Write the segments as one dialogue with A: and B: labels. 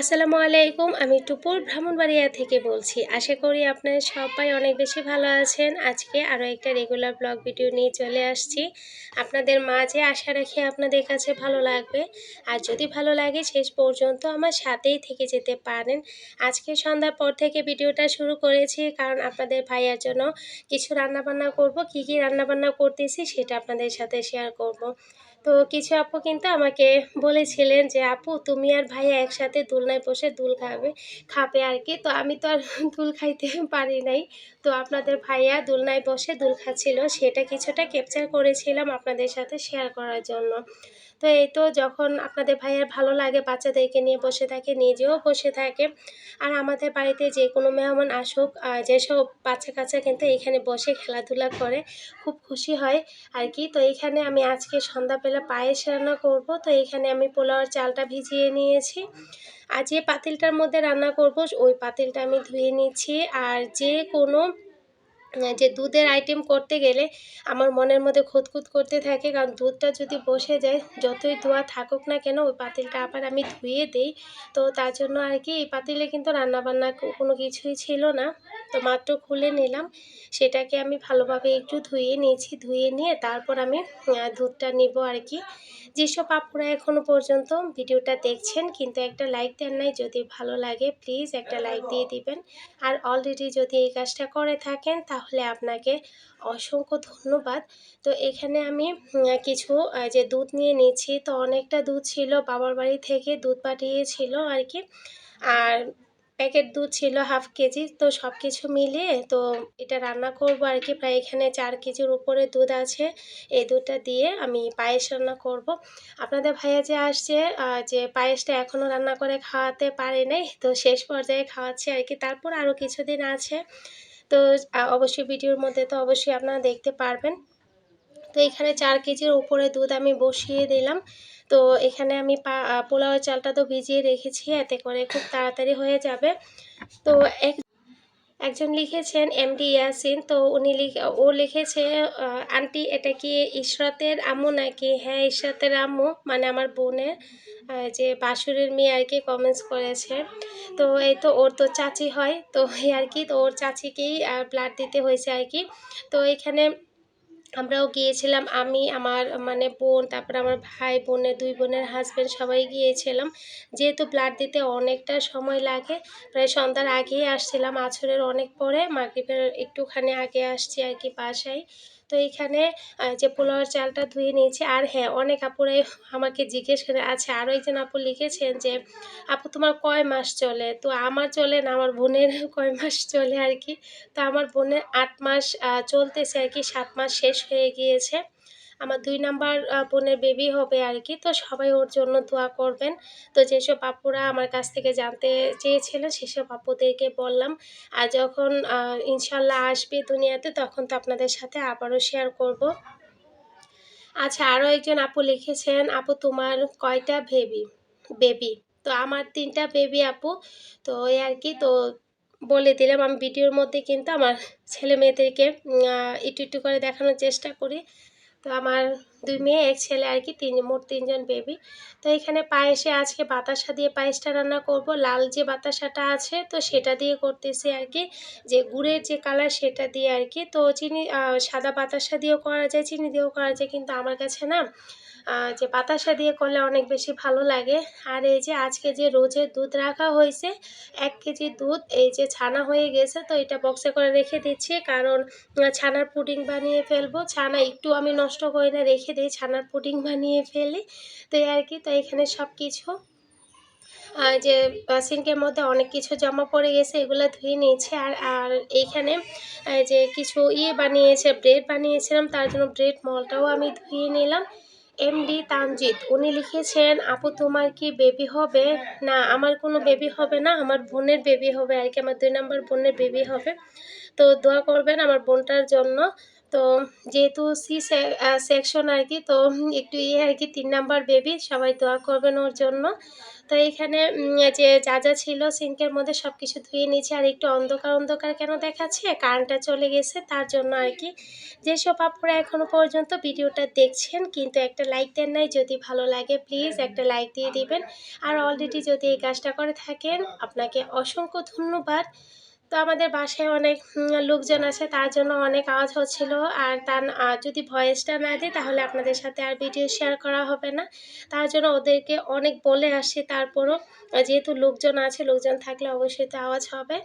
A: আসসালামু আলাইকুম, আমি টুপুর ব্রাহ্মণবাড়িয়া থেকে বলছি। আশা করি আপনারা সবাই অনেক বেশি ভালো আছেন। আজকে আরও একটা রেগুলার ব্লগ ভিডিও নিয়ে চলে আসছি। আপনাদের মাঝে আশা রাখি আপনাদের কাছে ভালো লাগবে। আর যদি ভালো লাগে, শেষ পর্যন্ত আমার সাথেই থেকে যেতে পারেন। আজকে সন্ধ্যার পর থেকে ভিডিওটা শুরু করেছি, কারণ আপনাদের ভাইয়ার জন্য কিছু রান্নাবান্না করব। কি কি রান্নাবান্না করতেছি সেটা আপনাদের সাথে শেয়ার করব। তো কিছু আপু কিন্তু আমাকে বলেছিলেন যে, আপু, তুমি আর ভাইয়া একসাথে দুলনায় বসে দুল খাবে খাবে আর কি। তো আমি তো আর দুল খাইতে পারি নাই। তো আপনাদের ভাইয়া দুলনায় বসে দুল খাচ্ছিল, সেটা কিছুটা ক্যাপচার করেছিলাম আপনাদের সাথে শেয়ার করার জন্য। তো এই তো যখন আপনাদের ভাইয়ের ভালো লাগে বাচ্চাদেরকে নিয়ে বসে থাকে, নিজেও বসে থাকে। আর আমাদের বাড়িতে যে কোনো মেহমান আসুক যেসব বাচ্চা কাচ্চা কিন্তু এখানে বসে খেলাধুলা করে, খুব খুশি হয় আর কি। তো এখানে আমি আজকে সন্ধ্যাবেলা পায়েস রান্না করব। তো এখানে আমি পোলাওয়ার চালটা ভিজিয়ে নিয়েছি। আর যে পাতিলটার মধ্যে রান্না করব, ওই পাতিলটা আমি ধুয়ে নিচ্ছি। আর যে কোনো যে দুধের আইটেম করতে গেলে আমার মনের মধ্যে খুঁতখুত করতে থাকে। কারণ দুধটা যদি বসে যায়, যতই ধোয়া থাকুক না কেন, ওই পাতিলটা আবার আমি ধুয়ে দিই। তো তার জন্য আর কি, এই পাতিলে কিন্তু রান্নাবান্না কোনো কিছুই ছিল না। তো মাত্র খুলে নিলাম। সেটাকে আমি ভালোভাবে একটু ধুয়ে নিয়েছি, ধুয়ে নিয়ে তারপর আমি দুধটা নিব আর কি। যেসব আপুরা এখনও পর্যন্ত ভিডিওটা দেখছেন, কিন্তু একটা লাইক দেন নাই, যদি ভালো লাগে প্লিজ একটা লাইক দিয়ে দিবেন। আর অলরেডি যদি এই কাজটা করে থাকেন, তাহলে আপনাকে অসংখ্য ধন্যবাদ। তো এখানে আমি কিছু যে দুধ নিয়ে নিচ্ছি, তো অনেকটা দুধ ছিল, বাবার বাড়ি থেকে দুধ পাঠিয়েছিল আর কি আর প্যাকেট দুধ ছিল হাফ কেজি, তো সব কিছু মিলিয়ে, তো এটা রান্না করব আর কি প্রায় এখানে চার কেজির উপরে দুধ আছে, এই দুধটা দিয়ে আমি পায়েস রান্না করব। আপনাদের ভাইয়া যে আসছে যে পায়েসটা এখনও রান্না করে খাওয়াতে পারে নাই, তো শেষ পর্যায়ে খাওয়াচ্ছে আর কি তারপর আরও কিছুদিন আছে তো অবশ্যই ভিডিওর মধ্যে তো অবশ্যই আপনারা দেখতে পারবেন। তো এখানে চার কেজির উপরে দুধ আমি বসিয়ে দিলাম। তো এখানে আমি পা পোলাওয়ের চালটা তো ভিজিয়ে রেখেছি, এতে করে খুব তাড়াতাড়ি হয়ে যাবে। তো এক একজন লিখেছেন, এম ডি ইয়াসিন। তো উনি ও লিখেছে আন্টি, এটা কি ইশরতের আম্মু নাকি? হ্যাঁ ইশরতের আম্মু মানে আমার বোনের যে বাসুরের মেয়ে আর কি কমেন্টস করেছে। তো এই তো ওর তো চাচি হয়, তো আর কি, তো ওর চাচিকেই ব্লাড দিতে হয়েছে আর কি। তো এখানে আমরাও গিয়েছিলাম, আমি, আমার মানে বোন, তারপর আমার ভাই বোনের, দুই বোনের হাজব্যান্ড সবাই গিয়েছিলাম। যেহেতু ব্লাড দিতে অনেকটা সময় লাগে, প্রায় সন্ধ্যার আগেই আসছিলাম। আছরের অনেক পরে মাগরীবের একটুখানি আগে আসছি আর কি বাসায়। তো এইখানে যে পোলাওয়ার চালটা ধুয়ে নিয়েছি। আর হ্যাঁ অনেক আপুরাই আমাকে জিজ্ঞেস করে আছে আরও একজন আপু লিখেছেন যে, আপু, তোমার কয় মাস চলে? তো আমার চলে না, আমার বোনের কয় মাস চলে আর কি। তো আমার বোনের আট মাস চলতেছে আর কি, সাত মাস শেষ হয়ে গিয়েছে। আমার দুই নাম্বার বোনের বেবি হবে আর কি তো সবাই ওর জন্য দোয়া করবেন। তো যেসব আপুরা আমার কাছ থেকে জানতে চেয়েছিলেন, সেসব আপুদেরকে বললাম। আর যখন ইনশাল্লাহ আসবে দুনিয়াতে, তখন তো আপনাদের সাথে আবারও শেয়ার করব। আচ্ছা আরও একজন আপু লিখেছেন, আপু, তোমার কয়টা বেবি বেবি তো আমার তিনটা বেবি আপু। তো ওই আর কি তো বলে দিলাম। আমি ভিডিওর মধ্যে কিন্তু আমার ছেলে মেয়েদেরকে একটু একটু করে দেখানোর চেষ্টা করি। তো আমার দুই মেয়ে, এক ছেলে আর কি, তিন, মোট তিনজন বেবি তো এখানে পায়েসে আজকে বাতাসা দিয়ে পায়েসটা রান্না করব। লাল যে বাতাসাটা আছে, তো সেটা দিয়ে করতেছি আর কি। যে গুড়ের যে কালার সেটা দিয়ে আর কি। তো চিনি সাদা বাতাসা দিয়েও করা যায়, চিনি দিয়েও করা যায়, কিন্তু আমার কাছে না যে বাতাসা দিয়ে করলে অনেক বেশি ভালো লাগে। আর এই যে আজকে যে রোজের দুধ রাখা হয়েছে, এক কেজি দুধ, এই যে ছানা হয়ে গেছে, তো এটা বক্সে করে রেখে দিচ্ছি। কারণ ছানার পুডিং বানিয়ে ফেলব। ছানা একটু আমি নষ্ট করে না রেখে দিই, ছানার পুডিং বানিয়ে ফেলি। তো আর কি, তো এখানে সব কিছু যে সিঙ্কের মধ্যে অনেক কিছু জমা পড়ে গেছে, এগুলো ধুয়ে নিয়েছে। আর আর এইখানে যে কিছু ইয়ে বানিয়েছে ব্রেড বানিয়েছিলাম, তার জন্য ব্রেড মলটাও আমি ধুয়ে নিলাম। এমডি তানজিৎ উনি লিখেছেন, আপু, তোমার কি বেবি হবে? না, আমার কোনো বেবি হবে না, আমার বোনের বেবি হবে, আর কি, আমার দুই নম্বর বোনের বেবি হবে। তো দোয়া করবেন আমার বোনটার জন্য। তো যেহেতু সি সেকশন আর কি তো একটু ইয়ে আর কি তিন নাম্বার বেবি সবাই দোয়া করবেন ওর জন্য। তো এখানে যে যা যা ছিল সিঙ্কের মধ্যে সব কিছু ধুয়ে নিয়েছি, আর একটু অন্ধকার অন্ধকার কেন দেখাচ্ছে? কারেন্টটা চলে গেছে, তার জন্য আর কি যেসব আপনারা এখনও পর্যন্ত ভিডিওটা দেখছেন, কিন্তু একটা লাইক দেন নাই, যদি ভালো লাগে প্লিজ একটা লাইক দিয়ে দিবেন। আর অলরেডি যদি এই কাজটা করে থাকেন, আপনাকে অসংখ্য ধন্যবাদ। তো আমাদের বাসায় অনেক লোকজন আছে, তার জন্য অনেক আওয়াজ হচ্ছিল। আর তার যদি ভয়েসটা না দিই তাহলে আপনাদের সাথে আর ভিডিও শেয়ার করা হবে না। তার জন্য ওদেরকে অনেক বলে আসছি, তারপরও যেহেতু লোকজন আছে, লোকজন থাকলে অবশ্যই তো আওয়াজ হবে।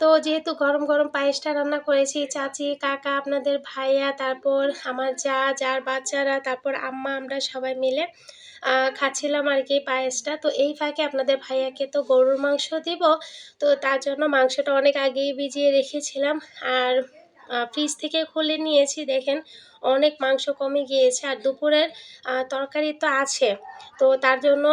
A: তো যেহেতু গরম গরম পায়েসটা রান্না করেছি, চাচি, কাকা, আপনাদের ভাইয়া, তারপর আমার যা, যার বাচ্চারা, তারপর আম্মা, আমরা সবাই মিলে খাচ্ছিলাম আর কি পায়েসটা। তো এই ফাঁকে আপনাদের ভাইয়াকে তো গরুর মাংস দিব। তো তার জন্য মাংসটা অনেক আগেই ভিজিয়ে রেখেছিলাম। আর ফ্রিজ থেকে খুলে নিয়েছি, দেখেন অনেক মাংস কমে গিয়েছে। আর দুপুরের তরকারি তো আছে। তো তার জন্য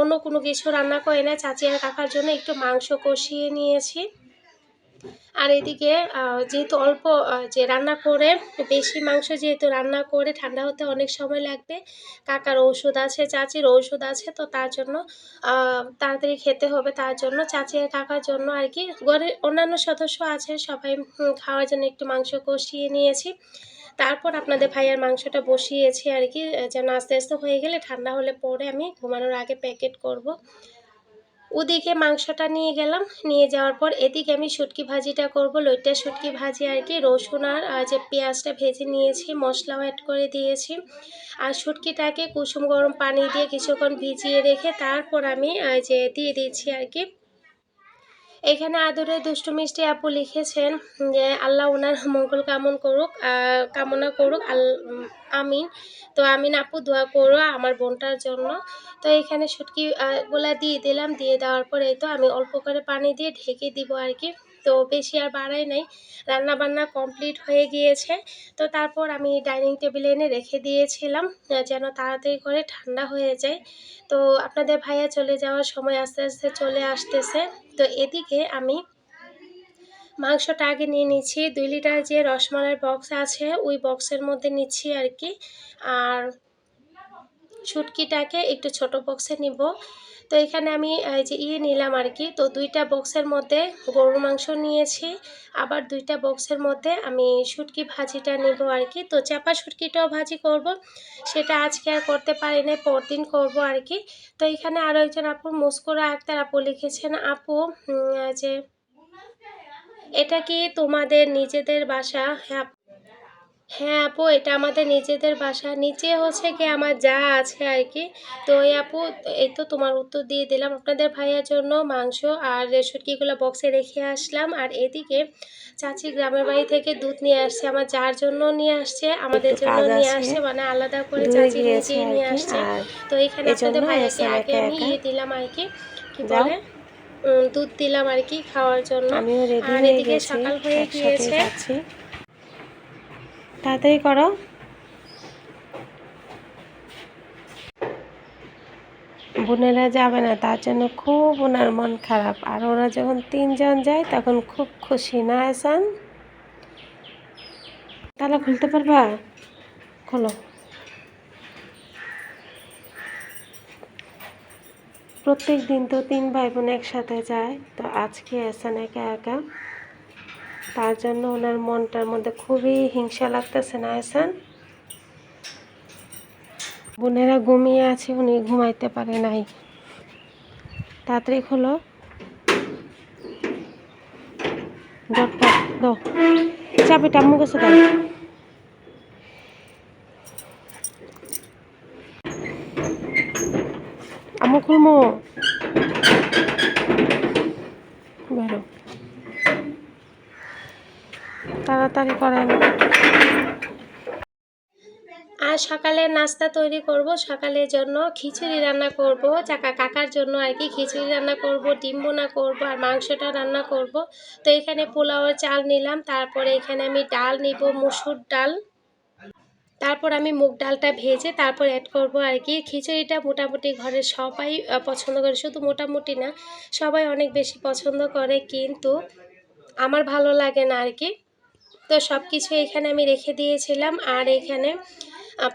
A: অন্য কোনো কিছু রান্না করে না চাচি আর কাকার জন্য একটু মাংস কষিয়ে নিয়েছি। আর এদিকে যেহেতু অল্প যে রান্না করে, বেশি মাংস যেহেতু রান্না করে, ঠান্ডা হতে অনেক সময় লাগবে। কাকার ঔষধ আছে, চাচির ঔষধ আছে, তো তার জন্য তাড়াতাড়ি খেতে হবে তার জন্য। চাচি আর কাকার জন্য আর কি ঘরের অন্যান্য সদস্য আছে, সবাই খাওয়ার জন্য একটু মাংস কষিয়ে নিয়েছি। তারপর আপনাদের ভাইয়ার মাংসটা বসিয়েছি আর কি, যেন আস্তে আস্তে হয়ে গেলে ঠান্ডা হলে পরে আমি ঘুমানোর আগে প্যাকেট করব। ওদিকে মাংসটা নিয়ে গেলাম। নিয়ে যাওয়ার পর এদিকে আমি শুটকি ভাজিটা করব। লইটা শুটকি ভাজি আর কি, রসুন আর যে পেঁয়াজটা ভেজে নিয়েছি, মশলাও অ্যাড করে দিয়েছি। আর শুটকিটাকে কুসুম গরম পানি দিয়ে কিছুক্ষণ ভিজিয়ে রেখে তারপর আমি যে দিয়ে দিয়েছি আর কি এখানে আদরে দুষ্টু মিষ্টি আপু লিখেছেন যে, আল্লাহ ওনার মঙ্গল কামন করুক কামনা করুক, আল আমিন। তো আমিন আপু দোয়া করো আমার বোনটার জন্য। তো এখানে শুটকি গোলা দিয়ে দিলাম, দিয়ে দেওয়ার পরে তো আমি অল্প করে পানি দিয়ে ঢেকে দিব আর কি। তো বেশি আর বাড়াই নাই। রান্না বান্না কমপ্লিট হয়ে গিয়েছে। তো তারপর আমি ডাইনিং টেবিলে এনে রেখে দিয়েছিলাম যেন তাড়াতাড়ি করে ঠান্ডা হয়ে যায়। তো আপনাদের ভাইয়া চলে যাওয়ার সময় আস্তে আস্তে চলে আসতেছে। তো এদিকে আমি মাংসটা আগে নিয়ে নিচ্ছি। দুই লিটার যে রসমালাই বক্স আছে, ওই বক্সের মধ্যে নিচ্ছি আর কি। আর শুটকিটাকে একটু ছোট বক্সে নিব। তো এখানে আমি যে ইয়ে নিলাম আর কি তো দুইটা বক্সের মধ্যে গরুর মাংস নিয়েছি। আবার দুইটা বক্সের মধ্যে আমি শুটকি ভাজিটা নেব আর কি তো চাপা শুটকিটাও ভাজি করব। সেটা আজকে আর করতে পারি না পরদিন করব আর কি তো এখানে আরও একজন আপু, মুস্কুরা আক্তার আপু লিখেছেন, আপু যে, এটা কি তোমাদের নিজেদের বাসা? হ্যাঁ হ্যাঁ আপু এটা আমাদের নিজেদের বাসা। নিচে হচ্ছে কি আমার যা আছে আর কি। তো ওই আপু এই তো তোমার উত্তর দিয়ে দিলাম। আপনাদের ভাইয়ার জন্য মাংস আর শুটকিগুলো বক্সে রেখে আসলাম। আর এদিকে চাচি গ্রামের বাড়ি থেকে দুধ নিয়ে আসছে। আমার যার জন্য নিয়ে আসছে আমাদের জন্য নিয়ে আসছে মানে আলাদা করে চাচি নিজেই নিয়ে আসছে। তো এখানে আপনাদের ভাইয়াকে আগে আমি ইয়ে দিলাম আর কি। কি বলে? দুধ দিলাম আর কি খাওয়ার জন্য। আর এদিকে সকাল হয়ে গিয়েছে।
B: তাড়াতাড়ি করো। বোনেরা যাবে না, তার জন্য খুব ওনার মন খারাপ। আর ওরা যখন তিনজন যায়, তখন খুব খুশি, না এসান তাহলে খুলতে পারবা? খোলো। প্রত্যেক দিন তো তিন ভাই বোন একসাথে যায়, তো আজকে এসান একা একা তার জন্য ওনার মনটার মধ্যে খুবই হিংসা লাগতেছে না এসান বোনেরা ঘুমিয়ে আছে, উনি ঘুমাইতে পারে নাই। তাড়াতাড়ি খোলো। দরটা দাও। চাবিটা আম্মু দাও। আম্মু খুলমো। তাড়াতাড়ি করেন
A: আর সকালে নাস্তা তৈরি করব, সকালের জন্য খিচুড়ি রান্না করব, চাকা কাকার জন্য আর কি খিচুড়ি রান্না করব, ডিম বোনা করব আর মাংসটা রান্না করব। তো এখানে পোলাওয়ের চাল নিলাম, তারপরে এখানে আমি ডাল নিব, মুসুর ডাল। তারপর আমি মুগ ডালটা ভেজে তারপর অ্যাড করব আর কি। খিচুড়িটা মোটামুটি ঘরের সবাই পছন্দ করে, শুধু মোটামুটি না, সবাই অনেক বেশি পছন্দ করে, কিন্তু আমার ভালো লাগে না আর কি। তো সব কিছু এখানে আমি রেখে দিয়েছিলাম আর এখানে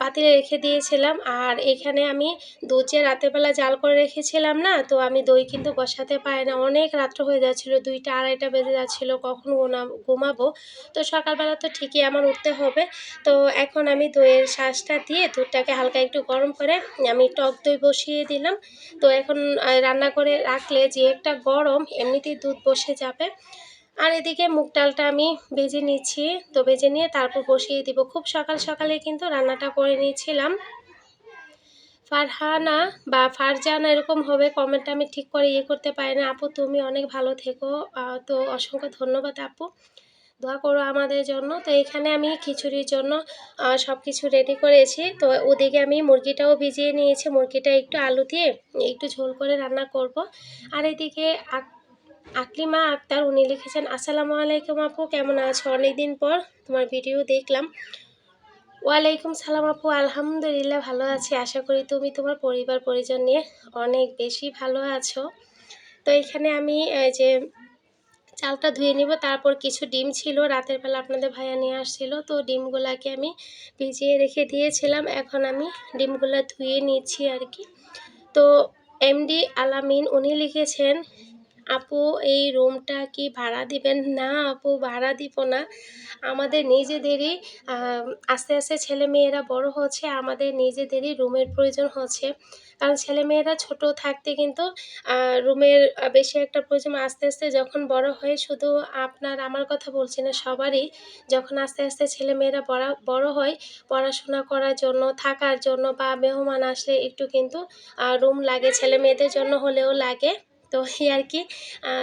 A: পাতিলে রেখে দিয়েছিলাম। আর এখানে আমি দুধ যে রাতেরবেলা জাল করে রেখেছিলাম না, তো আমি দই কিন্তু বসাতে পারি না। অনেক রাত্র হয়ে যাচ্ছিল, দুইটা আড়াইটা বেজে যাচ্ছিল, কখন ঘুমা- ঘুমাবো? তো সকালবেলা তো ঠিকই আমার উঠতে হবে। তো এখন আমি দইয়ের শ্বাসটা দিয়ে দুধটাকে হালকা একটু গরম করে আমি টক দই বসিয়ে দিলাম। তো এখন রান্না করে রাখলে যে একটা গরম এমনিতেই দুধ বসে যাবে। আর এদিকে মুগ ডালটা আমি ভেজে নিচ্ছি। তো ভেজে নিয়ে তারপর বসিয়ে দিব। খুব সকাল সকালে কিন্তু রান্নাটা করে নিয়েছিলাম। ফারহানা বা ফারজানা এরকম হবে, কমেন্টটা আমি ঠিক করে ইয়ে করতে পারি না। আপু, তুমি অনেক ভালো থেকো। তো অসংখ্য ধন্যবাদ আপু। দোয়া করো আমাদের জন্য। তো এখানে আমি খিচুড়ির জন্য সব কিছু রেডি করেছি। তো ওদিকে আমি মুরগিটাও ভিজিয়ে নিয়েছি। মুরগিটা একটু আলু দিয়ে একটু ঝোল করে রান্না করব। আর এদিকে আকলিমা আক্তার, উনি লিখেছেন, আসসালামু আলাইকুম আপু, কেমন আছো? অনেকদিন পর তোমার ভিডিও দেখলাম। ওয়ালাইকুম সালাম আপু, আলহামদুলিল্লাহ ভালো আছি। আশা করি তুমি তোমার পরিবার, পরিজন নিয়ে অনেক বেশি ভালো আছো। তো এখানে আমি যে চালটা ধুয়ে নিব, তারপর কিছু ডিম ছিল। রাতের বেলা আপনাদের ভাইয়া নিয়ে আসছিল। তো ডিমগুলাকে আমি ভিজিয়ে রেখে দিয়েছিলাম। এখন আমি ডিমগুলো ধুয়ে নিচ্ছি আর কি। তো এমডি আলামিন, উনি লিখেছেন আপু, এই রুমটা কি ভাড়া দিবেন? না আপু, ভাড়া দিব না। আমাদের নিজেদেরই আস্তে আস্তে ছেলে মেয়েরা বড় হচ্ছে, আমাদের নিজেদেরই রুমের প্রয়োজন হচ্ছে। কারণ ছেলে মেয়েরা ছোট থাকতে কিন্তু রুমের বেশি একটা প্রয়োজন। আস্তে আস্তে যখন বড় হয় শুধু আপনার, আমার কথা বলছি না, সবারই যখন আস্তে আস্তে ছেলে মেয়েরা বড় বড় হয়, পড়াশোনা করার জন্য, থাকার জন্য বা মেহমান আসলে একটু কিন্তু রুম লাগে ছেলে মেয়েদের জন্য হলেও লাগে। তো এই আর কি।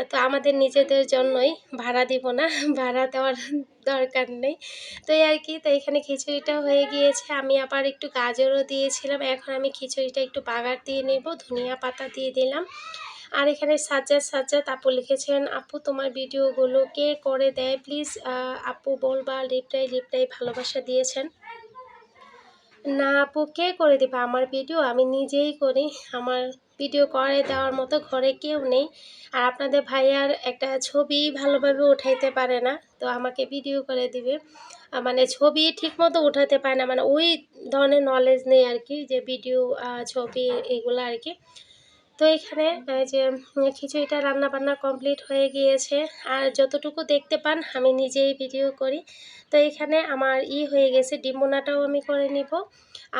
A: তো আমাদের নিজেদের জন্যই ভাড়া দিব না, ভাড়া দেওয়ার দরকার নেই। তো এই আর কি, তো এখানে খিচুড়িটা হয়ে গিয়েছে। আমি আবার একটু গাজরও দিয়েছিলাম, এখন আমি খিচুড়িটা একটু বাগার দিয়ে নেব, ধনিয়া পাতা দিয়ে দিলাম। আর এখানে সাজ্জাদ সাজ্জাদ আপু লিখেছেন, আপু, তোমার ভিডিওগুলো কে করে দেয়? প্লিজ আপু বলবা লিপটাই লিপটাই ভালোবাসা দিয়েছেন। না আপু, কে করে দেবে? আমার ভিডিও আমি নিজেই করি, আমার ভিডিও করে দেওয়ার মতো ঘরে কেউ নেই। আর আপনাদের ভাইয়ার একটা ছবি ভালোভাবে উঠাইতে পারে না, তো আমাকে ভিডিও করে দিবে। মানে ছবি ঠিকমতো উঠাতে পারে না মানে ওই ধরনের নলেজ নেই আর কি, যে ভিডিও ছবি এগুলো আর কি। তো এখানে যে, খিচুড়িটা রান্না বান্না কমপ্লিট হয়ে গিয়েছে। আর যতটুকু দেখতে পান, আমি নিজেই ভিডিও করি। তো এখানে আমার ই হয়ে গেছে, ডিমোনাটাও আমি করে নিব।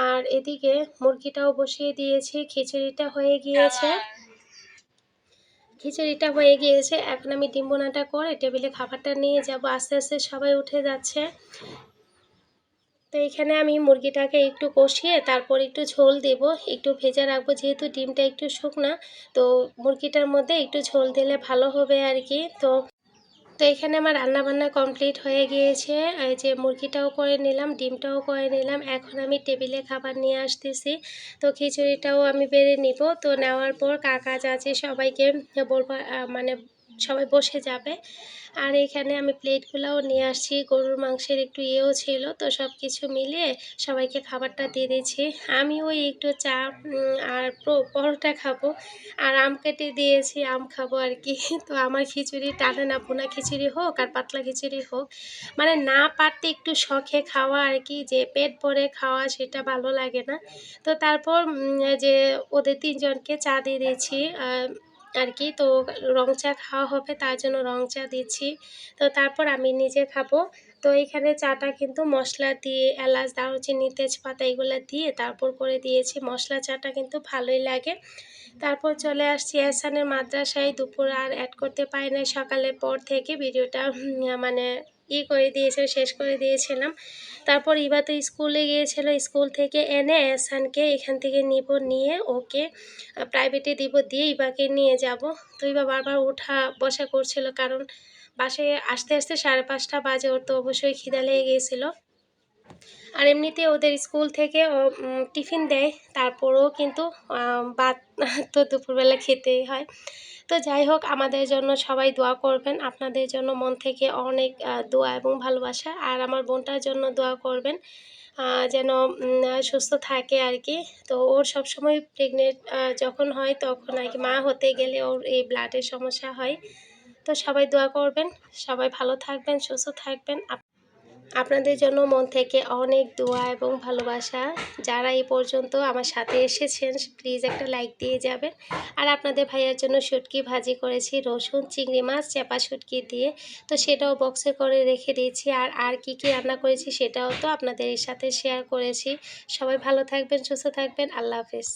A: আর এদিকে মুরগিটাও বসিয়ে দিয়েছি, খিচুড়িটা হয়ে গিয়েছে। খিচুড়িটা হয়ে গিয়েছে, এখন আমি ডিম্বোনাটা করে টেবিলে খাবারটা নিয়ে যাব। আস্তে আস্তে সবাই উঠে যাচ্ছে। তো এখানে আমি মুরগিটাকে একটু কষিয়ে তারপর একটু ঝোল দেব। একটু ভেজে রাখব, যেহেতু ডিমটা একটু শুকনা, তো মুরগিটার মধ্যে একটু ঝোল দিলে ভালো হবে আর কি। তো তো এখানে আমার রান্না বান্না কমপ্লিট হয়ে গিয়েছে। যে মুরগিটাও করে নিলাম, ডিমটাও করে নিলাম। এখন আমি টেবিলে খাবার নিয়ে আসতেছি। তো খিচুড়িটাও আমি বেড়ে নিব। তো নেওয়ার পর কাকা চাচি সবাইকে বলব মানে সবাই বসে যাবে। আর এখানে আমি প্লেটগুলোও নিয়ে আসছি। গরুর মাংসের একটু ইয়েও ছিল, তো সব কিছু মিলিয়ে সবাইকে খাবারটা দিয়ে দিয়েছি। আমি ওই একটু চা আর পরোটা খাব। আর আম কেটে দিয়েছি, আম খাব আর কি। তো আমার খিচুড়ি টানে না, ভুনা খিচুড়ি হোক আর পাতলা খিচুড়ি হোক। মানে না পারতে একটু শখে খাওয়া আর কি, যে পেট ভরে খাওয়া সেটা ভালো লাগে না। তো তারপর যে ওদের তিনজনকে চা দিয়ে দিয়েছি আর কি তো রং চা খাওয়া হবে, তার জন্য রং চা দিচ্ছি। তো তারপর আমি নিজে খাব। তো এখানে চাটা কিন্তু মশলা দিয়ে, এলাচ, দারুচিনি, তেজপাতা এগুলো দিয়ে তারপর করে দিয়েছি। মশলা চাটা কিন্তু ভালোই লাগে। তারপর চলে আসছি এহসানের মাদ্রাসায়। দুপুর আর অ্যাড করতে পারি না সকালের পর থেকে ভিডিওটা মানে ই করে দিয়েছে শেষ করে দিয়েছিলাম। তারপর ইবা তো স্কুলে গিয়েছিল, স্কুল থেকে এনে এসানকে এখান থেকে নিব, নিয়ে ওকে প্রাইভেটে দিব, দিয়ে ইবাকে নিয়ে যাব। তো ইবা বারবার ওঠা বসা করছিল, কারণ বাসে আসতে আসতে সাড়ে পাঁচটা বাজে, ওর তো অবশ্যই খিদা লেগে গিয়েছিল। আর এমনিতে ওদের স্কুল থেকে টিফিন দেয়, তারপরেও কিন্তু ভাত তো দুপুরবেলা খেতেই হয়। তো যাই হোক, আমাদের জন্য সবাই দোয়া করবেন। আপনাদের জন্য মন থেকে অনেক দোয়া এবং ভালোবাসা। আর আমার বোনটার জন্য দোয়া করবেন যেন সুস্থ থাকে আর কি। তো ওর সবসময় প্রেগনেন্ট যখন হয় তখন আর কি, মা হতে গেলে ওর এই ব্লাডের সমস্যা হয়। তো সবাই দোয়া করবেন, সবাই ভালো থাকবেন, সুস্থ থাকবেন। আপনাদের জন্য মন থেকে অনেক দোয়া এবং ভালোবাসা। যারা এই পর্যন্ত আমার সাথে এসেছেন প্লিজ একটা লাইক দিয়ে যাবেন। আর আপনাদের ভাইয়ার জন্য শুটকি ভাজি করেছি, রসুন, চিংড়ি মাছ চেপা শুটকি দিয়ে। তো সেটাও বক্সে করে রেখে দিয়েছি। আর আর কি কি রান্না করেছি সেটাও তো আপনাদের সাথে শেয়ার করেছি। সবাই ভালো থাকবেন, সুস্থ থাকবেন, আল্লাহ হাফেজ।